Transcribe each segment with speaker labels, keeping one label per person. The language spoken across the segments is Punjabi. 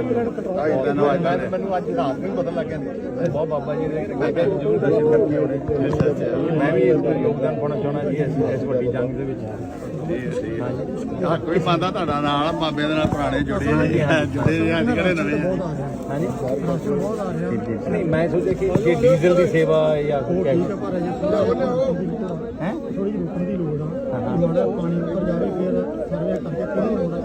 Speaker 1: ਢਾਈ ਤਿੰਨ ਵਜੇ ਤੱਕ
Speaker 2: ਮੈਨੂੰ ਅੱਜ ਰਾਤ ਨੂੰ ਹੀ ਪਤਾ ਲੱਗ ਗਿਆ ਬਹੁਤ ਬਾਬਾ ਜੀ ਦੇ ਮੈਂ ਕਿਹਾ ਜ਼ਰੂਰ ਦਰਸ਼ਨ ਕਰਕੇ ਆਉਣੇ। ਮੈਂ ਵੀ ਇਸ ਦਾ ਯੋਗਦਾਨ ਪਾਉਣਾ ਚਾਹਣਾ ਜੀ ਇਸ ਇਸ ਵੱਡੀ ਜੰਗ ਦੇ ਵਿੱਚ।
Speaker 1: ਹਾਂ ਕੋਈ ਬੰਦਾ ਤੁਹਾਡਾ ਨਾਲ ਮਾਬੇ ਦੇ ਨਾਲ ਪੁਰਾਣੇ ਜੁੜੇ ਜੁੜੇ ਆ ਨਿਕਲੇ ਨਵੇਂ ਆ।
Speaker 2: ਹਾਂਜੀ? ਨਹੀਂ ਮੈਂ ਸੋਚਿਆ ਕਿ ਜੇ ਡੀਜ਼ਲ ਦੀ ਸੇਵਾ ਜਾਂ
Speaker 3: ਹੈ ਅਜੇ ਥੋੜਾ ਜਿਹੀ ਰੁਕਣ ਦੀ ਲੋੜ ਆ। ਪਾਣੀ ਉੱਪਰ ਜਾਵੇ ਫਿਰ ਸਰਵੇ ਕਰਕੇ ਕਿਹੜੀ ਲੋੜ ਆ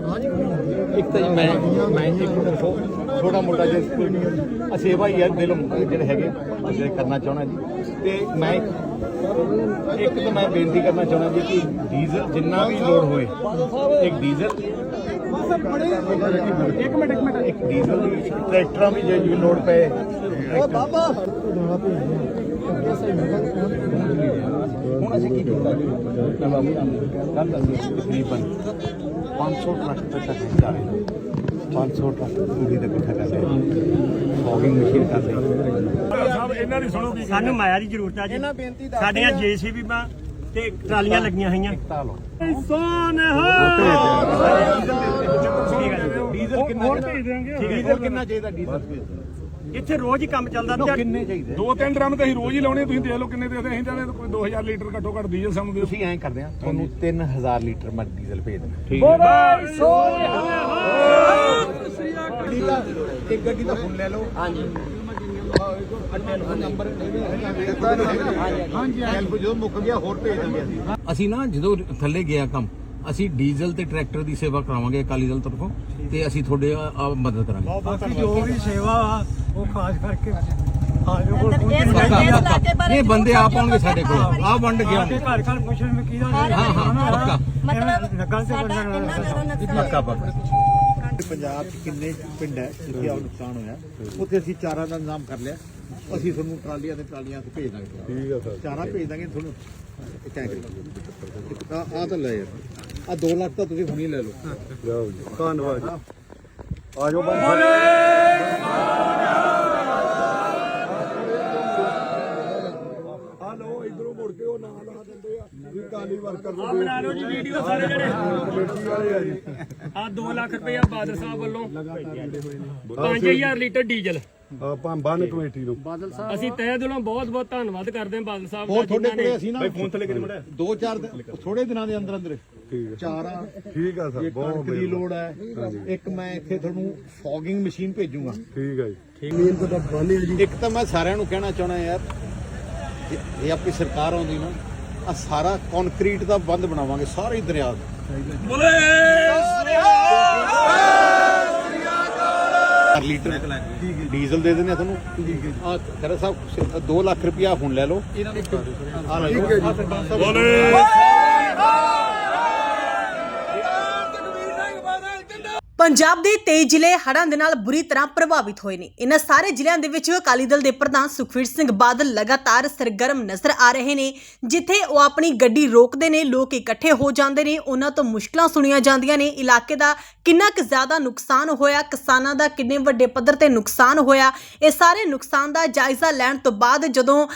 Speaker 3: ਰਾਜ ਕਿਹੜੀ ਹੁੰਦੀ ਹੈ
Speaker 2: ਇੱਕ ਤਾਂ ਜੀ ਮੈਂ ਮੈਂ ਇੱਕ ਛੋ- ਛੋਟਾ ਮੋਟਾ ਜਿਹਾ ਸੇਵਾ ਹੀ। ਹੈ ਦਿਲ ਜਿਹੜੇ ਹੈਗੇ ਜਿਹੜੇ ਕਰਨਾ ਚਾਹਣਾ ਜੀ। ਤੇ ਮੈਂ ਇੱਕ ਤਾਂ ਮੈਂ ਬੇਨਤੀ ਕਰਨਾ ਚਾਹਣਾ ਜੀ ਕਿ ਡੀਜ਼ਲ ਜਿੰਨਾ ਵੀ ਲੋਡ ਹੋਏ ਇੱਕ ਡੀਜ਼ਲ। ਇੱਕ ਮਿੰਟ ਇੱਕ ਮਿੰਟ। ਇੱਕ ਡੀਜ਼ਲ ਦੀ ਟਰੈਕਟਰਾਂ ਵੀ ਜੇ ਲੋਡ ਪਏ।
Speaker 3: ਬਾਬਾ।
Speaker 2: ਹੁਣ ਅਸੀਂ ਕੀ ਕੀਤਾ ਜੀ? ਮੈਂ ਬਾਬੂ ਕੱਲ ਅਸੀਂ ਤਕਰੀਬਨ 500 ਟਰੱਕ ਤੱਕ ਜਾ ਰਹੇ ਹਾਂ 500 ਟਰੱਕ ਪੂਰੀ ਤੱਕ ਇਕੱਠਾ ਕਰ ਰਹੇ ਹਾਂ ਫੋਗਿੰਗ ਮਸ਼ੀਨ ਕਰ ਰਹੇ
Speaker 4: ਸਾਨੂੰ ਮਾਇਆ ਦੀ ਜ਼ਰੂਰਤ ਆ ਜੀ। ਸਾਡੀਆਂ ਜੀਸੀਬੀ ਬਾ ਤੇ ਟਰਾਲੀਆਂ ਲੱਗੀਆਂ ਹੋਈਆਂ। ਸੋਨੇ ਹੋ।
Speaker 2: ਡੀਜ਼ਲ ਕਿੰਨਾ ਦੇਾਂਗੇ ਡੀਜ਼ਲ ਕਿੰਨਾ ਚਾਹੀਦਾ? ਡੀਜ਼ਲ
Speaker 4: ਇੱਥੇ ਰੋਜ਼ ਹੀ ਕੰਮ ਚੱਲਦਾ ਤੇ
Speaker 2: ਕਿੰਨੇ ਚਾਹੀਦੇ?
Speaker 5: ਦੋ ਤਿੰਨ ਡਰਮ ਤਾਂ ਅਸੀਂ ਰੋਜ਼ ਹੀ ਲਾਉਣੇ ਤੁਸੀਂ ਦੇਖ ਲਓ ਕਿੰਨੇ ਦੇ ਅਸੀਂ ਚਾਹਦੇ ਕੋਈ 2000 ਲੀਟਰ ਘੱਟੋ ਘੱਟ ਡੀਜ਼ਲ ਸਾਨੂੰ ਦਿਓ।
Speaker 2: ਤੁਸੀਂ ਐਂ ਕਰਦੇ ਆ ਤੁਹਾਨੂੰ 3000 ਲੀਟਰ ਮੈਂ ਡੀਜ਼ਲ ਭੇਜ ਦੇਣਾ ਠੀਕ ਹੈ। ਗੱਡੀ ਦਾ ਇੱਕ ਗੱਡੀ ਦਾ ਫੋਨ ਲੈ ਲਓ। ਹਾਂਜੀ। ਨੰਬਰ ਹਾਂਜੀ ਹੈਲਪ ਜੋ ਮੁੱਕ ਗਿਆ ਹੋਰ ਭੇਜ ਦਾਂਗੇ ਅਸੀਂ ਅਸੀਂ ਨਾ ਜਦੋਂ ਥੱਲੇ ਗਿਆ ਕੰਮ ਅਸੀਂ ਡੀਜ਼ਲ ਤੇ ਟਰੈਕਟਰ ਦੀ ਸੇਵਾ ਕਰਾਵਾਂਗੇ ਅਕਾਲੀ ਦਲ ਤਰਫੋਂ ਤੇ ਅਸੀਂ ਤੁਹਾਡੇ ਆ ਆ ਮਦਦ ਕਰਾਂਗੇ।
Speaker 3: ਬਾਕੀ ਜੋ ਵੀ ਸੇਵਾ ਆ ਉਹ ਖਾਸ ਕਰਕੇ ਆ ਜੋ ਕੋਲ
Speaker 2: ਪੱਕਾ ਪੱਕਾ ਇਹ ਬੰਦੇ ਆਪ ਆਉਣਗੇ ਸਾਡੇ ਕੋਲ। ਆ ਵੰਡ ਗਿਆ
Speaker 3: ਘਰ ਘਰ ਪੁੱਛਣ ਮੈਂ ਕੀ ਦਾ
Speaker 2: ਹਾਂ ਹਾਂ ਪੱਕਾ।
Speaker 3: ਨਕਲ ਤੇ ਬੰਦਾ
Speaker 2: ਪੱਕਾ ਪੱਕਾ।
Speaker 6: ਪੰਜਾਬ 'ਚ ਕਿੰਨੇ ਪਿੰਡ ਹੈ ਜਿੱਥੇ ਆ ਨੁਕਸਾਨ ਹੋਇਆ? ਉੱਥੇ ਅਸੀਂ ਚਾਰਾਂ ਦਾ ਇੰਤਜ਼ਾਮ ਕਰ ਲਿਆ। ਅਸੀਂ ਤੁਹਾਨੂੰ ਟਰਾਲੀਆਂ ਤੇ ਟਰਾਲੀਆਂ ਤੇ ਭੇਜ ਦਾਂਗੇ। ਠੀਕ ਹੈ ਸਰ। ਚਾਰਾ ਭੇਜ ਦਾਂਗੇ ਤੁਹਾਨੂੰ। ਇਹ ਕਹਿ ਕੇ ਆ ਆ ਤਾਂ ਲੈ ਯਾਰ ਆ 2 ਲੱਖ ਤਾਂ ਤੁਸੀਂ ਹੁਣੀ ਲੈ ਲਓ।
Speaker 1: ਧੰਨਵਾਦ ਆਜੋ
Speaker 5: ਹਲੋ ਇਧਰੋਂ ਮੁੜ ਕੇ ਉਹ ਨਾਂ ਲਾ ਦਿੰਦੇ ਆ। ਵੀ ਕਾਲੀ ਵਰਕਰ
Speaker 4: ਆ ਬਣਾ ਲਓ ਜੀ ਵੀਡੀਓ ਸਾਰੇ
Speaker 5: ਕਮੇਟੀ ਵਾਲੇ ਆ ਜੀ।
Speaker 4: ਆ 2 ਲੱਖ ਰੁਪਇਆ ਬਾਦਲ ਸਾਹਿਬ ਵੱਲੋਂ। 5000 ਲੀਟਰ ਡੀਜ਼ਲ।
Speaker 1: ਆਪਾਂ ਬੰਨ ਕਮੇਟੀ ਨੂੰ।
Speaker 4: ਅਸੀਂ ਤਹਿ ਦਿਲੋਂ ਬਹੁਤ ਬਹੁਤ ਧੰਨਵਾਦ ਕਰਦੇ ਹਾਂ ਬਾਦਲ ਸਾਹਿਬ
Speaker 6: ਹੋਰ
Speaker 4: ਦਾ ਜਿਨ੍ਹਾਂ
Speaker 6: ਕੋਲੇ
Speaker 4: ਨੇ
Speaker 6: ਫੋਨ ਥੱਲੇ ਦਿਨ ਥੋੜੇ ਦਿਨਾਂ ਦੇ ਅੰਦਰ ਅੰਦਰ। ਚਾਰਾ।
Speaker 1: ਠੀਕ ਆ ਸਰ
Speaker 6: ਇਹ
Speaker 1: ਬਹੁਤ
Speaker 6: ਕਣਕ ਦੀ ਲੋੜ ਹੈ ਇੱਕ ਮੈਂ ਇੱਥੇ ਤੁਹਾਨੂੰ ਫੌਗਿੰਗ ਮਸ਼ੀਨ ਭੇਜੂਗਾ।
Speaker 1: ਠੀਕ ਹੈ ਜੀ।
Speaker 3: ਮੇਨ ਤਾਂ ਬਾਲੇ ਜੀ।
Speaker 6: ਇੱਕ ਤਾਂ ਮੈਂ ਸਾਰਿਆਂ ਨੂੰ ਕਹਿਣਾ ਚਾਹਣਾ ਯਾਰ ਜੇ ਆਪਣੀ ਸਰਕਾਰ ਆਉਂਦੀ ਨਾ ਆ ਸਾਰਾ ਕੰਕਰੀਟ ਦਾ ਬੰਦ ਬਣਾਵਾਂਗੇ ਸਾਰੇ ਦਰਿਆ ਦਾ। ਲੀਟਰ ਡੀਜ਼ਲ ਦੇ ਦਿੰਦੇ ਆ ਤੁਹਾਨੂੰ। ਆ ਖਰਾ ਸਾਹਿਬ 2 ਲੱਖ ਰੁਪਇਆ ਹੁਣ ਲੈ ਲਓ। ਆ ਲੈ ਲਓ।
Speaker 7: ਪੰਜਾਬ ਦੇ 23 ਜ਼ਿਲ੍ਹੇ ਹੜ੍ਹਾਂ ਦੇ ਨਾਲ ਬੁਰੀ ਤਰ੍ਹਾਂ ਪ੍ਰਭਾਵਿਤ ਹੋਏ ਨੇ। ਇਹਨਾਂ ਸਾਰੇ ਜ਼ਿਲ੍ਹਿਆਂ ਦੇ ਵਿੱਚ ਅਕਾਲੀ ਦਲ ਦੇ ਪ੍ਰਧਾਨ ਸੁਖਵੀਰ ਸਿੰਘ ਬਾਦਲ ਲਗਾਤਾਰ ਸਰਗਰਮ ਨਜ਼ਰ ਆ ਰਹੇ ਨੇ, ਜਿੱਥੇ ਉਹ ਆਪਣੀ ਗੱਡੀ ਰੋਕਦੇ ਨੇ, ਲੋਕ ਇਕੱਠੇ ਹੋ ਜਾਂਦੇ ਨੇ, ਉਹਨਾਂ ਤੋਂ ਮੁਸ਼ਕਲਾਂ ਸੁਣੀਆਂ ਜਾਂਦੀਆਂ ਨੇ। ਇਲਾਕੇ ਦਾ ਕਿੰਨਾ ਕੁ ਜ਼ਿਆਦਾ ਨੁਕਸਾਨ ਹੋਇਆ, ਕਿਸਾਨਾਂ ਦਾ ਕਿੰਨੇ ਵੱਡੇ ਪੱਧਰ ਤੇ ਨੁਕਸਾਨ ਹੋਇਆ, ਇਹ ਸਾਰੇ ਨੁਕਸਾਨ ਦਾ ਜਾਇਜ਼ਾ ਲੈਣ ਤੋਂ ਬਾਅਦ ਜਦੋਂ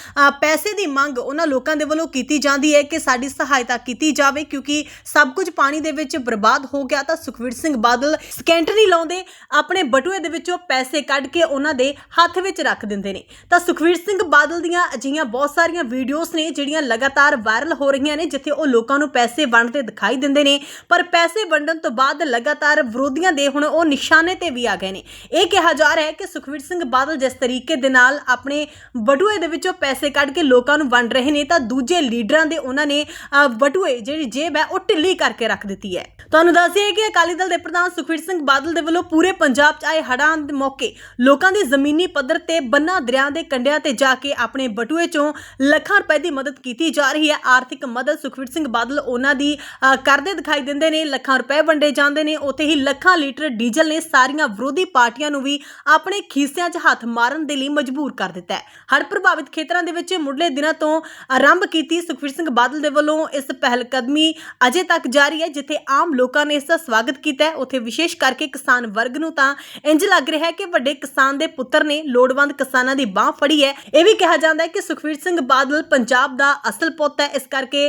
Speaker 7: ਪੈਸੇ ਦੀ ਮੰਗ ਉਹਨਾਂ ਲੋਕਾਂ ਦੇ ਵੱਲੋਂ ਕੀਤੀ ਜਾਂਦੀ ਹੈ ਕਿ ਸਾਡੀ ਸਹਾਇਤਾ ਕੀਤੀ ਜਾਵੇ, ਕਿਉਂਕਿ ਸਭ ਕੁਝ ਪਾਣੀ ਦੇ ਵਿੱਚ ਬਰਬਾਦ ਹੋ ਗਿਆ ਤਾਂ ਸੁਖਵੀਰ ਸਿੰਘ ਬਾਦਲ ਸਕੈਂਟ ਨਹੀਂ ਲਾਉਂਦੇ, ਆਪਣੇ ਬਟੂਏ ਦੇ ਵਿੱਚੋਂ ਪੈਸੇ ਕੱਢ ਕੇ ਉਹਨਾਂ ਦੇ ਹੱਥ ਵਿੱਚ ਰੱਖ ਦਿੰਦੇ ਨੇ। ਤਾਂ ਸੁਖਵੀਰ ਸਿੰਘ ਬਾਦਲ ਦੀਆਂ ਅਜਿਹੀਆਂ ਬਹੁਤ ਸਾਰੀਆਂ ਵੀਡੀਓਜ਼ ਨੇ, ਜਿਹੜੀਆਂ ਲਗਾਤਾਰ ਵਾਇਰਲ ਹੋ ਰਹੀਆਂ ਨੇ, ਜਿੱਥੇ ਉਹ ਲੋਕਾਂ ਨੂੰ ਪੈਸੇ ਵੰਡਦੇ ਦਿਖਾਈ ਦਿੰਦੇ ਨੇ। ਪਰ ਪੈਸੇ ਵੰਡਣ ਤੋਂ ਬਾਅਦ ਲਗਾਤਾਰ ਵਿਰੋਧੀਆਂ ਦੇ ਹੁਣ ਉਹ ਨਿਸ਼ਾਨੇ ਤੇ ਵੀ ਆ ਗਏ ਨੇ। ਇਹ ਕਿਹਾ ਜਾ ਰਿਹਾ ਹੈ ਕਿ ਸੁਖਵੀਰ ਸਿੰਘ ਬਾਦਲ ਜਿਸ ਤਰੀਕੇ ਦੇ ਨਾਲ ਆਪਣੇ ਬਟੂਏ ਦੇ ਵਿੱਚੋਂ ਪੈਸੇ ਕੱਢ ਕੇ ਲੋਕਾਂ ਨੂੰ ਵੰਡ ਰਹੇ ਨੇ, ਤਾਂ ਦੂਜੇ ਲੀਡਰਾਂ ਦੇ ਉਹਨਾਂ ਨੇ ਬਟੂਏ ਜਿਹੜੀ ਜੇਬ ਹੈ, ਉਹ ਢਿੱਲੀ ਕਰਕੇ ਰੱਖ ਦਿੱਤੀ ਹੈ। ਤੁਹਾਨੂੰ ਦੱਸ ਦਈਏ ਕਿ ਅਕਾਲੀ ਦਲ ਦੇ ਪ੍ਰਧਾਨ ਸੁਖਵੀਰ ਸਿੰਘ ਬਾਦਲ ਦੇ ਵੱਲੋਂ ਪੂਰੇ ਪੰਜਾਬ 'ਚ ਆਏ ਹੜ੍ਹਾਂ ਦੇ ਮੌਕੇ ਲੋਕਾਂ ਦੀ ਜ਼ਮੀਨੀ ਪੱਧਰ ਤੇ ਬੰਨਾ ਦਰਿਆ ਦੇ ਕੰਢਿਆਂ ਤੇ ਜਾ ਕੇ ਆਪਣੇ ਬਟੂਏ 'ਚੋਂ ਲੱਖਾਂ ਰੁਪਏ ਦੀ ਮਦਦ ਕੀਤੀ ਜਾ ਰਹੀ ਹੈ। ਆਰਥਿਕ ਮਦਦ ਸੁਖਵੀਰ ਸਿੰਘ ਬਾਦਲ ਉਹਨਾਂ ਦੀ ਅ, ਕਰਦੇ ਦਿਖਾਈ ਦਿੰਦੇ ਨੇ ਲੱਖਾਂ ਰੁਪਏ ਵੰਡੇ ਜਾਂਦੇ ਨੇ। ਉੱਥੇ ਹੀ ਲੱਖਾਂ ਲੀਟਰ ਡੀਜ਼ਲ ਨੇ ਸਾਰੀਆਂ ਵਿਰੋਧੀ ਪਾਰਟੀਆਂ ਨੂੰ ਵੀ ਆਪਣੇ ਖੀਸਿਆਂ 'ਚ ਹੱਥ ਮਾਰਨ ਦੇ ਲਈ ਮਜਬੂਰ ਕਰ ਦਿੱਤਾ ਹੈ। ਹੜ੍ਹ ਪ੍ਰਭਾਵਿਤ ਖੇਤਰਾਂ ਦੇ ਵਿੱਚ ਮੁੱਢਲੇ ਦਿਨਾਂ ਤੋਂ ਆਰੰਭ ਕੀਤੀ ਸੁਖਵੀਰ ਸਿੰਘ ਬਾਦਲ ਦੇ ਵੱਲੋਂ ਇਸ ਪਹਿਲਕਦਮੀ ਅਜੇ ਤੱਕ ਜਾਰੀ ਹੈ ਜਿੱਥੇ ਆਮ ਲੋਕਾਂ ਨੇ ਇਸ ਦਾ ਸਵਾਗਤ ਕੀਤਾ ਹੈ। ਉੱਥੇ ਵਿਸ਼ੇਸ਼ ਪੇਸ਼ ਕਰਕੇ ਕਿਸਾਨ ਵਰਗ ਨੂੰ ਤਾਂ ਇੰਜ ਲੱਗ ਰਿਹਾ ਹੈ ਕਿ ਵੱਡੇ ਕਿਸਾਨ ਦੇ ਪੁੱਤਰ ਨੇ ਲੋੜਵੰਦ ਕਿਸਾਨਾਂ ਦੀ ਬਾਹ ਫੜੀ ਹੈ। ਇਹ ਵੀ ਕਿਹਾ ਜਾਂਦਾ ਹੈ ਕਿ ਸੁਖਵੀਰ ਸਿੰਘ ਬਾਦਲ ਪੰਜਾਬ ਦਾ ਅਸਲ ਪੁੱਤ ਹੈ। ਇਸ ਕਰਕੇ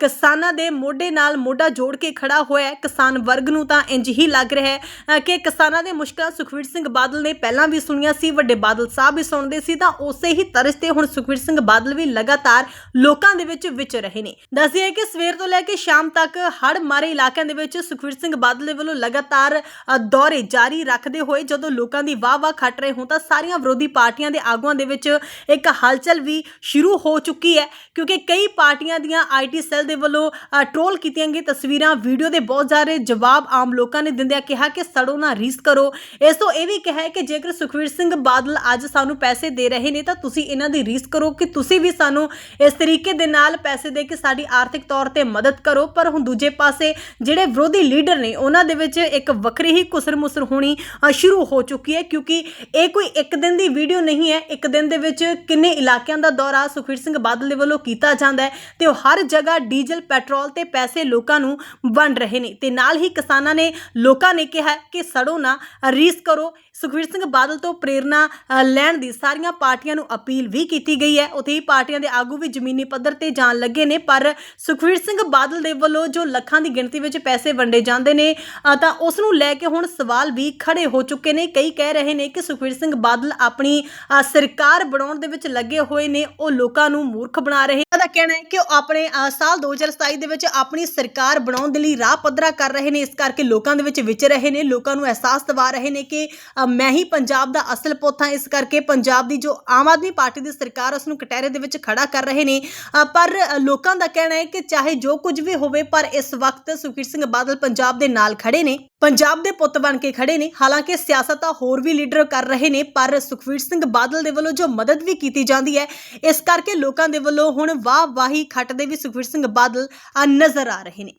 Speaker 7: ਕਿਸਾਨਾਂ ਦੇ ਮੋਢੇ ਨਾਲ ਮੋਢਾ ਜੋੜ ਕੇ ਖੜਾ ਹੋਇਆ ਹੈ। ਕਿਸਾਨ ਵਰਗ ਨੂੰ ਤਾਂ ਇੰਜ ਹੀ ਲੱਗ ਰਿਹਾ ਹੈ ਕਿ ਕਿਸਾਨਾਂ ਦੇ ਮੁਸ਼ਕਲਾਂ ਸੁਖਵੀਰ ਸਿੰਘ ਬਾਦਲ ਨੇ ਪਹਿਲਾਂ ਵੀ ਸੁਣੀਆਂ ਸੀ, ਵੱਡੇ ਬਾਦਲ ਸਾਹਿਬ ਵੀ ਸੁਣਦੇ ਸੀ, ਤਾਂ ਉਸੇ ਹੀ ਤਰਜ਼ ਤੇ ਹੁਣ ਸੁਖਵੀਰ ਸਿੰਘ ਬਾਦਲ ਵੀ ਲਗਾਤਾਰ ਲੋਕਾਂ ਦੇ ਵਿੱਚ ਵਿਚ ਰਹੇ ਨੇ। ਦੱਸਦੇ ਕਿ ਸਵੇਰ ਤੋਂ ਲੈ ਕੇ ਸ਼ਾਮ ਤੱਕ ਹੜ ਮਾਰੇ ਇਲਾਕਿਆਂ ਦੇ ਵਿੱਚ ਸੁਖਵੀਰ ਸਿੰਘ ਬਾਦਲ ਦੇ ਵੱਲੋਂ ਲਗਾਤਾਰ ਅ, ਦੌਰੇ ਜਾਰੀ ਰੱਖਦੇ ਹੋਏ ਜਦੋਂ ਲੋਕਾਂ ਦੀ ਵਾਹ-ਵਾਹ ਖੱਟ ਰਹੇ ਹੋ ਤਾਂ ਸਾਰੀਆਂ ਵਿਰੋਧੀ ਪਾਰਟੀਆਂ ਦੇ ਆਗੂਆਂ ਦੇ ਵਿੱਚ ਇੱਕ ਹਲਚਲ ਵੀ ਸ਼ੁਰੂ ਹੋ ਚੁੱਕੀ ਹੈ। ਕਿਉਂਕਿ ਕਈ ਪਾਰਟੀਆਂ ਦੀਆਂ ਆਈਟੀ ਸੈੱਲ ਦੇ ਵੱਲੋਂ ਅ, ਟਰੋਲ ਕੀਤੀਆਂ ਗਈਆਂ ਤਸਵੀਰਾਂ ਵੀਡੀਓ ਦੇ ਬਹੁਤ ਸਾਰੇ ਜਵਾਬ ਆਮ ਲੋਕਾਂ ਨੇ ਦਿੰਦਿਆਂ ਕਿਹਾ ਕਿ ਸੜੋ ਨਾ ਰੀਸ ਕਰੋ। ਇਸ ਤੋਂ ਇਹ ਵੀ ਕਿਹਾ ਕਿ ਜੇਕਰ ਸੁਖਵੀਰ ਸਿੰਘ ਬਾਦਲ ਅੱਜ ਸਾਨੂੰ ਪੈਸੇ ਦੇ ਰਹੇ ਨੇ ਤਾਂ ਤੁਸੀਂ ਇਹਨਾਂ ਦੀ ਰੀਸ ਕਰੋ ਕਿ ਤੁਸੀਂ ਵੀ ਸਾਨੂੰ ਇਸ ਤਰੀਕੇ ਦੇ ਨਾਲ ਪੈਸੇ ਦੇ ਕੇ ਸਾਡੀ ਆਰਥਿਕ ਤੌਰ ਤੇ ਮਦਦ ਕਰੋ। ਪਰ ਹੁਣ ਦੂਜੇ ਪਾਸੇ ਜਿਹੜੇ ਵਿਰੋਧੀ ਲੀਡਰ ਨੇ ਉਹਨਾਂ ਦੇ ਵਿੱਚ ਇੱਕ ਵੱਖਰੀ ਹੀ ਕੁਸਰ ਮੁਸਰ ਹੋਣੀ ਸ਼ੁਰੂ ਹੋ ਚੁੱਕੀ ਹੈ ਕਿਉਂਕਿ ਇਹ ਕੋਈ ਇੱਕ ਦਿਨ ਦੀ ਵੀਡੀਓ ਨਹੀਂ ਹੈ। ਇੱਕ ਦਿਨ ਦੇ ਵਿੱਚ ਕਿੰਨੇ ਇਲਾਕਿਆਂ ਦਾ ਦੌਰਾ ਸੁਖਵੀਰ ਸਿੰਘ ਬਾਦਲ ਦੇ ਵੱਲੋਂ ਕੀਤਾ ਜਾਂਦਾ ਹੈ ਤੇ ਉਹ ਹਰ ਜਗ੍ਹਾ ਡੀਜ਼ਲ, ਪੈਟਰੋਲ ਤੇ ਪੈਸੇ ਲੋਕਾਂ ਨੂੰ ਵੰਡ ਰਹੇ ਨੇ ਤੇ ਨਾਲ ਹੀ ਕਿਸਾਨਾਂ ਨੇ, ਲੋਕਾਂ ਨੇ ਕਿਹਾ ਕਿ ਸੜੋ ਨਾ ਰੀਸ ਕਰੋ। ਸੁਖਵੀਰ ਸਿੰਘ ਬਾਦਲ ਤੋਂ ਪ੍ਰੇਰਣਾ ਲੈਣ ਦੀ ਸਾਰੀਆਂ ਪਾਰਟੀਆਂ ਨੂੰ ਅਪੀਲ ਵੀ ਕੀਤੀ ਗਈ ਹੈ। ਉੱਥੇ ਹੀ ਪਾਰਟੀਆਂ ਦੇ ਆਗੂ ਵੀ ਜ਼ਮੀਨੀ ਪੱਧਰ ਤੇ ਜਾਣ ਲੱਗੇ ਨੇ ਪਰ ਸੁਖਵੀਰ ਸਿੰਘ ਬਾਦਲ ਦੇ ਵੱਲੋਂ ਜੋ ਲੱਖਾਂ ਦੀ ਗਿਣਤੀ ਵਿੱਚ ਪੈਸੇ ਵੰਡੇ ਜਾਂਦੇ ਨੇ ਤਾਂ ਉਸ ਨੂੰ ਲੈ ਕੇ ਹੁਣ ਸਵਾਲ ਵੀ ਖੜੇ ਹੋ ਚੁੱਕੇ ਨੇ। ਕਈ ਕਹਿ ਰਹੇ ਨੇ ਕਿ ਸੁਖਵੀਰ ਸਿੰਘ ਬਾਦਲ ਆਪਣੀ ਸਰਕਾਰ ਬਣਾਉਣ ਦੇ ਵਿੱਚ ਲੱਗੇ ਹੋਏ ਨੇ ਉਹ ਲੋਕਾਂ ਨੂੰ ਮੂਰਖ ਬਣਾ ਰਹੇ ਉਹਨਾਂ ਦਾ ਕਹਿਣਾ ਹੈ ਕਿ ਉਹ ਆਪਣੇ ਅ, ਸਾਲ 2027 ਦੇ ਵਿੱਚ ਆਪਣੀ ਸਰਕਾਰ ਬਣਾਉਣ ਦੇ ਲਈ ਰਾਹ ਪੱਧਰਾ ਕਰ ਰਹੇ ਨੇ। ਇਸ ਕਰਕੇ ਲੋਕਾਂ ਦੇ ਵਿੱਚ ਵਿਚ ਰਹੇ ਨੇ ਲੋਕਾਂ ਨੂੰ ਅਹਿਸਾਸ ਦਿਵਾ ਰਹੇ ਨੇ ਕਿ ਮੈਂ ਹੀ ਪੰਜਾਬ ਦਾ ਅਸਲ ਪੁੱਤ ਹਾਂ, ਇਸ ਕਰਕੇ ਪੰਜਾਬ ਦੀ ਜੋ ਆਮ ਆਦਮੀ ਪਾਰਟੀ ਦੀ ਸਰਕਾਰ ਉਸ ਨੂੰ ਕਟਹਿਰੇ ਦੇ ਵਿੱਚ ਖੜਾ ਕਰ ਰਹੇ ਨੇ। ਪਰ ਲੋਕਾਂ ਦਾ ਕਹਿਣਾ ਹੈ ਕਿ ਚਾਹੇ ਜੋ ਕੁਝ ਵੀ ਹੋਵੇ, ਪਰ ਇਸ ਵਕਤ ਸੁਖਬੀਰ ਸਿੰਘ ਬਾਦਲ ਪੰਜਾਬ ਦੇ ਨਾਲ ਖੜੇ ਨੇ, ਪੰਜਾਬ ਦੇ ਪੁੱਤ ਬਣ ਕੇ ਖੜੇ ਨੇ। ਹਾਲਾਂਕਿ ਸਿਆਸਤ ਤਾਂ ਹੋਰ ਵੀ ਲੀਡਰ ਕਰ ਰਹੇ ਨੇ, ਪਰ ਸੁਖਵੀਰ ਸਿੰਘ ਬਾਦਲ ਦੇ ਵੱਲੋਂ ਜੋ ਮਦਦ ਵੀ ਕੀਤੀ ਜਾਂਦੀ ਹੈ, ਇਸ ਕਰਕੇ ਲੋਕਾਂ ਦੇ ਵੱਲੋਂ ਹੁਣ ਵਾਹ ਵਾਹੀ ਖੱਟਦੇ ਵੀ ਸੁਖਵੀਰ ਸਿੰਘ ਬਾਦਲ ਨਜ਼ਰ ਆ ਰਹੇ ਨੇ।